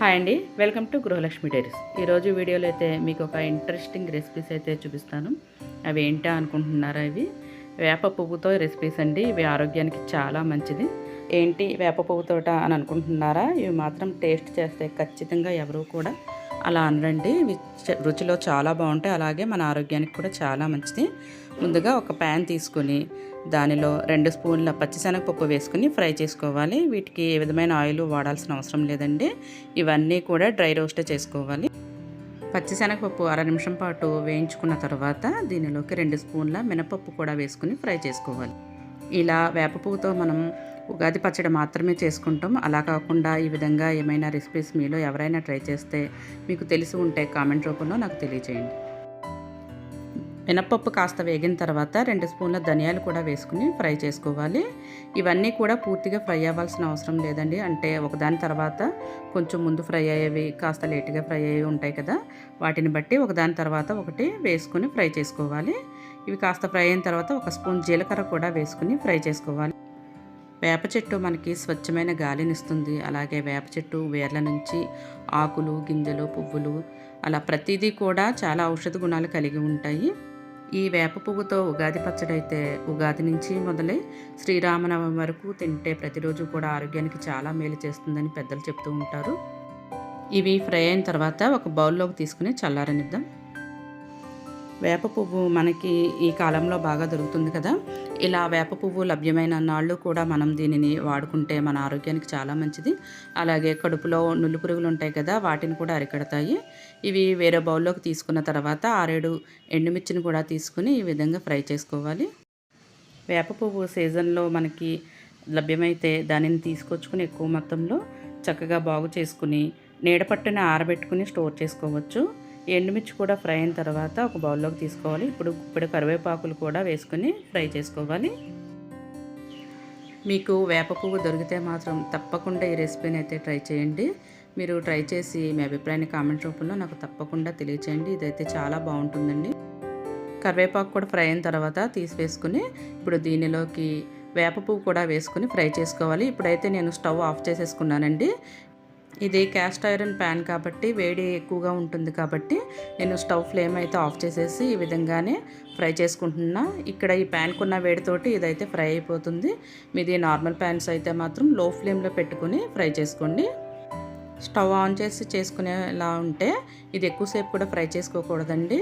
Hi అండి. Welcome to Gruhalakshmi diaries. ఈరోజు వీడియోలో అయితే మీకు ఒక ఇంట్రెస్టింగ్ రెసిపీస్ అయితే చూపిస్తాను. అవి ఏంటా అనుకుంటున్నారా ఇవి? వేప పువ్వుతో రెసిపీస్ అండి. ఇవి ఆరోగ్యానికి చాలా మంచిది. ఏంటి వేప పువ్వుతోట అని అనుకుంటున్నారా? ఇవి మాత్రం టేస్ట్ చేస్తే ఖచ్చితంగా ఎవరు కూడా అలా అనరండి. రుచిలో చాలా బాగుంటాయి. అలాగే మన ఆరోగ్యానికి కూడా చాలా మంచిది. ముందుగా ఒక ప్యాన్ తీసుకొని దానిలో రెండు స్పూన్ల పచ్చిశనగపప్పు వేసుకుని ఫ్రై చేసుకోవాలి. వీటికి ఏ విధమైన ఆయిల్ వాడాల్సిన అవసరం లేదండి. ఇవన్నీ కూడా డ్రై రోస్టే చేసుకోవాలి. పచ్చిశనగపప్పు అర నిమిషం పాటు వేయించుకున్న తర్వాత దీనిలోకి రెండు స్పూన్ల మినపప్పు కూడా వేసుకుని ఫ్రై చేసుకోవాలి. ఇలా వేప పువ్వుతో మనం ఉగాది పచ్చడి మాత్రమే చేసుకుంటాం. అలా కాకుండా ఈ విధంగా ఏమైనా రెసిపీస్ మీలో ఎవరైనా ట్రై చేస్తే మీకు తెలిసి ఉంటే కామెంట్ రూపంలో నాకు తెలియజేయండి మినప్పప్పు కాస్త వేగిన తర్వాత రెండు స్పూన్ల ధనియాలు కూడా వేసుకుని ఫ్రై చేసుకోవాలి. ఇవన్నీ కూడా పూర్తిగా ఫ్రై అవ్వాల్సిన అవసరం లేదండి. అంటే ఒకదాని తర్వాత కొంచెం ముందు ఫ్రై అయ్యేవి కాస్త లేటుగా ఫ్రై అయ్యేవి ఉంటాయి కదా వాటిని బట్టి ఒకదాని తర్వాత ఒకటి వేసుకుని ఫ్రై చేసుకోవాలి. ఇవి కాస్త ఫ్రై అయిన తర్వాత ఒక స్పూన్ జీలకర్ర కూడా వేసుకుని ఫ్రై చేసుకోవాలి. వేప చెట్టు మనకి స్వచ్ఛమైన గాలిని ఇస్తుంది అలాగే వేప చెట్టు వేర్ల నుంచి ఆకులు గింజలు పువ్వులు అలా ప్రతిదీ కూడా చాలా ఔషధ గుణాలు కలిగి ఉంటాయి. ఈ వేప పువ్వుతో ఉగాది పచ్చడి అయితే ఉగాది నుంచి మొదలై శ్రీరామనవమి వరకు తింటే ప్రతిరోజు కూడా ఆరోగ్యానికి చాలా మేలు చేస్తుందని పెద్దలు చెప్తూ ఉంటారు. ఇవి ఫ్రై అయిన తర్వాత ఒక బౌల్లోకి తీసుకుని చల్లారనిద్దాం. వేప పువ్వు మనకి ఈ కాలంలో బాగా దొరుకుతుంది కదా. ఇలా వేప పువ్వు లభ్యమైన నాళ్ళు కూడా మనం దీనిని వాడుకుంటే మన ఆరోగ్యానికి చాలా మంచిది. అలాగే కడుపులో నుల్లు పురుగులు ఉంటాయి కదా వాటిని కూడా అరికడతాయి. ఇవి వేరే బౌల్లోకి తీసుకున్న తర్వాత ఆరేడు ఎండుమిర్చిని కూడా తీసుకుని ఈ విధంగా ఫ్రై చేసుకోవాలి. వేప పువ్వు సీజన్లో మనకి లభ్యమైతే దానిని తీసుకొచ్చుకుని ఎక్కువ మొత్తంలో చక్కగా బాగు చేసుకుని నీడపట్టుని ఆరబెట్టుకుని స్టోర్ చేసుకోవచ్చు. ఎండుమిర్చి కూడా ఫ్రై అయిన తర్వాత ఒక బౌల్లోకి తీసుకోవాలి. ఇప్పుడు ఇప్పుడు కరివేపాకులు కూడా వేసుకుని ఫ్రై చేసుకోవాలి. మీకు వేప పువ్వు దొరికితే మాత్రం తప్పకుండా ఈ రెసిపీని అయితే ట్రై చేయండి. మీరు ట్రై చేసి మీ అభిప్రాయాన్ని కామెంట్ రూపంలో నాకు తప్పకుండా తెలియచేయండి. ఇదైతే చాలా బాగుంటుందండి. కరివేపాకు కూడా ఫ్రై అయిన తర్వాత తీసివేసుకుని ఇప్పుడు దీనిలోకి వేప పువ్వు కూడా వేసుకుని ఫ్రై చేసుకోవాలి. ఇప్పుడైతే నేను స్టవ్ ఆఫ్ చేసేసుకున్నానండి. ఇది క్యాస్ట్ ఐరన్ ప్యాన్ కాబట్టి వేడి ఎక్కువగా ఉంటుంది కాబట్టి నేను స్టవ్ ఫ్లేమ్ అయితే ఆఫ్ చేసేసి ఈ విధంగానే ఫ్రై చేసుకుంటున్నా. ఇక్కడ ఈ ప్యాన్కు ఉన్న వేడితోటి ఇదైతే ఫ్రై అయిపోతుంది. మీది నార్మల్ ప్యాన్స్ అయితే మాత్రం లో ఫ్లేమ్లో పెట్టుకుని ఫ్రై చేసుకోండి. స్టవ్ ఆన్ చేసి చేసుకునేలా ఉంటే ఇది ఎక్కువసేపు కూడా ఫ్రై చేసుకోకూడదండి.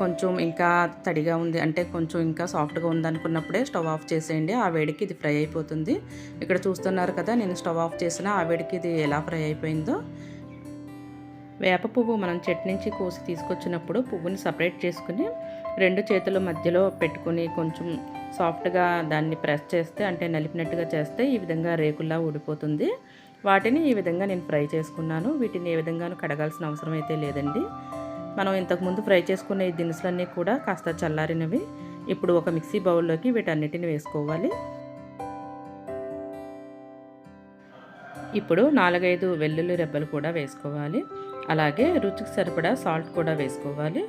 కొంచెం ఇంకా తడిగా ఉంది అంటే కొంచెం ఇంకా సాఫ్ట్గా ఉందనుకున్నప్పుడే స్టవ్ ఆఫ్ చేసేయండి ఆ వేడికి ఇది ఫ్రై అయిపోతుంది. ఇక్కడ చూస్తున్నారు కదా నేను స్టవ్ ఆఫ్ చేసిన ఆ వేడికి ఇది ఎలా ఫ్రై అయిపోయిందో. వేప పువ్వు మనం చెట్టు నుంచి కోసి తీసుకొచ్చినప్పుడు పువ్వుని సపరేట్ చేసుకుని రెండు చేతుల మధ్యలో పెట్టుకుని కొంచెం సాఫ్ట్గా దాన్ని ప్రెస్ చేస్తే అంటే నలిపినట్టుగా చేస్తే ఈ విధంగా రేకుల్లా ఊడిపోతుంది. వాటిని ఈ విధంగా నేను ఫ్రై చేసుకున్నాను. వీటిని ఏ విధంగానూ కడగాల్సిన అవసరం అయితే లేదండి. మనం ఇంతకుముందు ఫ్రై చేసుకున్న ఈ దినుసులన్నీ కూడా కాస్త చల్లారినవి. ఇప్పుడు ఒక మిక్సీ బౌల్లోకి వీటన్నిటిని వేసుకోవాలి. ఇప్పుడు నాలుగైదు వెల్లుల్లి రెబ్బలు కూడా వేసుకోవాలి. అలాగే రుచికి సరిపడా సాల్ట్ కూడా వేసుకోవాలి.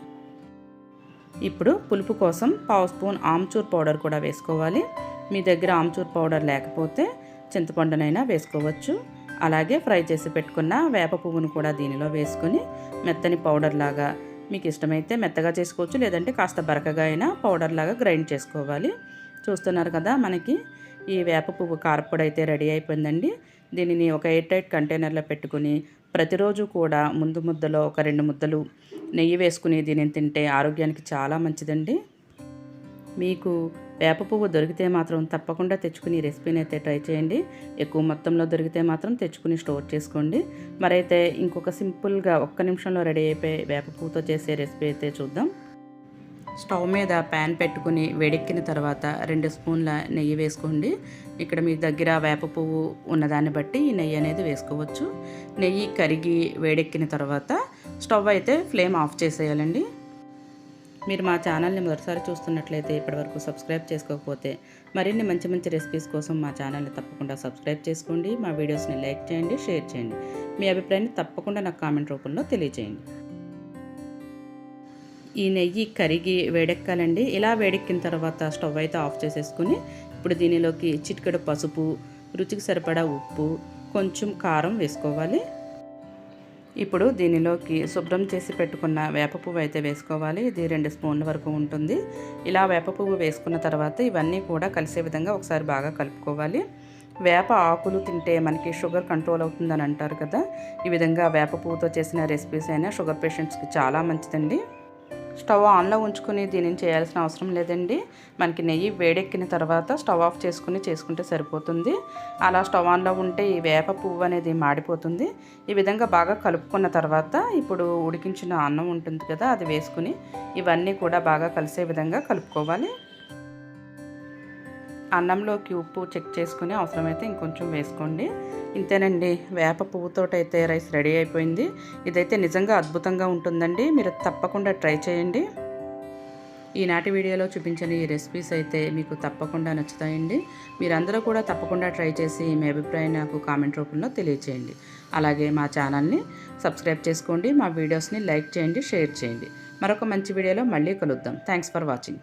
ఇప్పుడు పులుపు కోసం పావు స్పూన్ ఆమ్చూర్ పౌడర్ కూడా వేసుకోవాలి. మీ దగ్గర ఆమ్చూర్ పౌడర్ లేకపోతే చింతపండునైనా వేసుకోవచ్చు. అలాగే ఫ్రై చేసి పెట్టుకున్న వేప పువ్వును కూడా దీనిలో వేసుకొని మెత్తని పౌడర్ లాగా మీకు ఇష్టమైతే మెత్తగా చేసుకోవచ్చు లేదంటే కాస్త బరకగా అయినా పౌడర్ లాగా గ్రైండ్ చేసుకోవాలి. చూస్తున్నారు కదా మనకి ఈ వేప పువ్వు కారపొడి అయితే రెడీ అయిపోయిందండి. దీనిని ఒక ఎయిర్ టైట్ కంటైనర్లో పెట్టుకుని ప్రతిరోజు కూడా ముందు ముద్దలో ఒక రెండు ముద్దలు నెయ్యి వేసుకుని దీనిని తింటే ఆరోగ్యానికి చాలా మంచిదండి. మీకు వేప పువ్వు దొరికితే మాత్రం తప్పకుండా తెచ్చుకుని ఈ రెసిపీని అయితే ట్రై చేయండి. ఎక్కువ మొత్తంలో దొరికితే మాత్రం తెచ్చుకుని స్టోర్ చేసుకోండి. మరైతే ఇంకొక సింపుల్గా ఒక్క నిమిషంలో రెడీ అయిపోయి వేప పువ్వుతో చేసే రెసిపీ అయితే చూద్దాం. స్టవ్ మీద ప్యాన్ పెట్టుకుని వేడెక్కిన తర్వాత రెండు స్పూన్ల నెయ్యి వేసుకోండి. ఇక్కడ మీ దగ్గర వేప పువ్వు ఉన్నదాన్ని బట్టి ఈ నెయ్యి అనేది వేసుకోవచ్చు. నెయ్యి కరిగి వేడెక్కిన తర్వాత స్టవ్ అయితే ఫ్లేమ్ ఆఫ్ చేసేయాలండి. మీరు మా ఛానల్ని మొదటిసారి చూస్తున్నట్లయితే ఇప్పటివరకు సబ్స్క్రైబ్ చేసుకోకపోతే మరిన్ని మంచి మంచి రెసిపీస్ కోసం మా ఛానల్ని తప్పకుండా సబ్స్క్రైబ్ చేసుకోండి. మా వీడియోస్ని లైక్ చేయండి షేర్ చేయండి. మీ అభిప్రాయాన్ని తప్పకుండా నాకు కామెంట్ రూపంలో తెలియజేయండి. ఈ నెయ్యి కరిగి వేడెక్కాలండి. ఇలా వేడెక్కిన తర్వాత స్టవ్ అయితే ఆఫ్ చేసేసుకుని ఇప్పుడు దీనిలోకి చిటికెడు పసుపు రుచికి సరిపడా ఉప్పు కొంచెం కారం వేసుకోవాలి. ఇప్పుడు దీనిలోకి శుభ్రం చేసి పెట్టుకున్న వేప పువ్వు అయితే వేసుకోవాలి. ఇది రెండు స్పూన్ల వరకు ఉంటుంది. ఇలా వేప పువ్వు వేసుకున్న తర్వాత ఇవన్నీ కూడా కలిసే విధంగా ఒకసారి బాగా కలుపుకోవాలి. వేప ఆకులు తింటే మనకి షుగర్ కంట్రోల్ అవుతుందని అంటారు కదా. ఈ విధంగా వేప పువ్వుతో చేసిన రెసిపీస్ అయినా షుగర్ పేషెంట్స్కి చాలా మంచిదండి. స్టవ్ ఆన్లో ఉంచుకుని దీనిని చేయాల్సిన అవసరం లేదండి. మనకి నెయ్యి వేడెక్కిన తర్వాత స్టవ్ ఆఫ్ చేసుకుని చేసుకుంటే సరిపోతుంది. అలా స్టవ్ ఆన్లో ఉంటే ఈ వేప పువ్వు అనేది మాడిపోతుంది. ఈ విధంగా బాగా కలుపుకున్న తర్వాత ఇప్పుడు ఉడికించిన అన్నం ఉంటుంది కదా అది వేసుకుని ఇవన్నీ కూడా బాగా కలిసే విధంగా కలుపుకోవాలి. అన్నంలోకి ఉప్పు చెక్ చేసుకుని అవసరమైతే ఇంకొంచెం వేసుకోండి. ఇంతేనండి వేప పువ్వుతోటైతే రైస్ రెడీ అయిపోయింది. ఇదైతే నిజంగా అద్భుతంగా ఉంటుందండి. మీరు తప్పకుండా ట్రై చేయండి. ఈనాటి వీడియోలో చూపించిన ఈ రెసిపీస్ అయితే మీకు తప్పకుండా నచ్చుతాయండి. మీరందరూ కూడా తప్పకుండా ట్రై చేసి మీ అభిప్రాయం నాకు కామెంట్ రూపంలో తెలియచేయండి. అలాగే మా ఛానల్ని సబ్స్క్రైబ్ చేసుకోండి మా వీడియోస్ని లైక్ చేయండి షేర్ చేయండి. మరొక మంచి వీడియోలో మళ్ళీ కలుద్దాం. Thanks for watching.